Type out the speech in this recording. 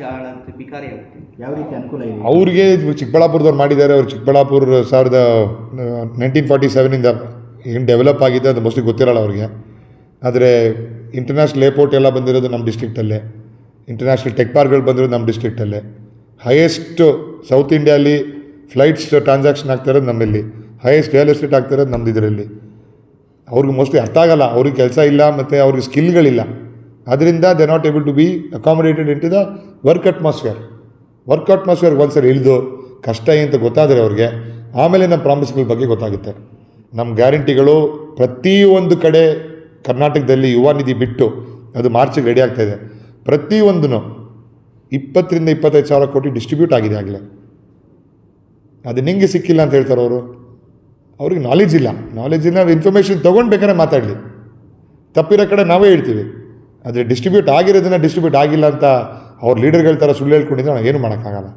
ಯಾವ ರೀತಿ ಅನುಕೂಲ ಇದೆ? ಅವ್ರಿಗೆ ಚಿಕ್ಕಬಳ್ಳಾಪುರದವ್ರು ಮಾಡಿದ್ದಾರೆ ಅವ್ರು ಚಿಕ್ಕಬಳ್ಳಾಪುರ ಸಾವಿರದ ನೈನ್ಟೀನ್ ಫಾರ್ಟಿ ಸೆವೆನಿಂದ ಏನು ಡೆವಲಪ್ ಆಗಿದೆ ಅದು ಮೋಸ್ಟ್ಲಿ ಗೊತ್ತಿರಲ್ಲ ಅವ್ರಿಗೆ. ಆದರೆ ಇಂಟರ್ನ್ಯಾಷನಲ್ ಏರ್ಪೋರ್ಟ್ ಎಲ್ಲ ಬಂದಿರೋದು ನಮ್ಮ ಡಿಸ್ಟ್ರಿಕ್ಟಲ್ಲೇ ಇಂಟರ್ನ್ಯಾಷನಲ್ ಟೆಕ್ ಪಾರ್ಕ್ಗಳು ಬಂದಿರೋದು ನಮ್ಮ ಡಿಸ್ಟ್ರಿಕ್ಟಲ್ಲೇ ಹೈಯೆಸ್ಟ್ ಸೌತ್ ಇಂಡಿಯಾಲಿ ಫ್ಲೈಟ್ಸ್ ಟ್ರಾನ್ಸಾಕ್ಷನ್ ಆಗ್ತಾ ಇರೋದು ನಮ್ಮಲ್ಲಿ. ಹೈಯೆಸ್ಟ್ ರಿಯಲ್ ಎಸ್ಟೇಟ್ ಆಗ್ತಾ ಇರೋದು ನಮ್ಮದು ಇದರಲ್ಲಿ. ಅವ್ರಿಗೆ ಮೋಸ್ಟ್ಲಿ ಅರ್ಥ ಆಗಲ್ಲ. ಅವ್ರಿಗೆ ಕೆಲಸ ಇಲ್ಲ ಮತ್ತು ಅವ್ರಿಗೆ ಸ್ಕಿಲ್ಗಳಿಲ್ಲ ಅದರಿಂದ they not able to be accommodated to the work atmosphere work atmosphere ಒಂದ್ಸರಿ ಇಳಿದು ಕಷ್ಟ ಏನಂತ ಗೊತ್ತಾದರೆ ಅವ್ರಿಗೆ, ಆಮೇಲೆ ನಮ್ಮ ಪ್ರಾಮಿಸ್ಗಳ ಬಗ್ಗೆ ಗೊತ್ತಾಗುತ್ತೆ. ನಮ್ಮ ಗ್ಯಾರಂಟಿಗಳು ಪ್ರತಿಯೊಂದು ಕಡೆ ಕರ್ನಾಟಕದಲ್ಲಿ ಯುವ ನಿಧಿ ಬಿಟ್ಟು ಅದು ಮಾರ್ಚಿಗೆ ರೆಡಿ ಆಗ್ತಾಯಿದೆ ಪ್ರತಿಯೊಂದೂ ಇಪ್ಪತ್ತರಿಂದ ಇಪ್ಪತ್ತೈದು ಸಾವಿರ ಕೋಟಿ ಡಿಸ್ಟ್ರಿಬ್ಯೂಟ್ ಆಗಿದೆ ಆಗಲೇ. ಅದು ನಿಂಗೆ ಸಿಕ್ಕಿಲ್ಲ ಅಂತ ಹೇಳ್ತಾರೆ ಅವರು. ಅವ್ರಿಗೆ ನಾಲೆಜ್ ಇಲ್ಲ. ನಾಲೆಜ್ ಇಲ್ಲ ಇನ್ಫಾರ್ಮೇಷನ್ ತೊಗೊಂಡು ಬೇಕಾದ್ರೆ ಮಾತಾಡಲಿ. ತಪ್ಪಿರೋ ಕಡೆ ನಾವೇ ಹೇಳ್ತೀವಿ. ಆದರೆ ಡಿಸ್ಟ್ರಿಬ್ಯೂಟ್ ಆಗಿರೋದನ್ನ ಡಿಸ್ಟ್ರಿಬ್ಯೂಟ್ ಆಗಿಲ್ಲ ಅಂತ ಅವ್ರ ಲೀಡರ್ಗಳ ಥರ ಸುಳ್ಳು ಹೇಳ್ಕೊಂಡಿದ್ರೆ ಏನು ಮಾಡೋಕ್ಕಾಗಲ್ಲ.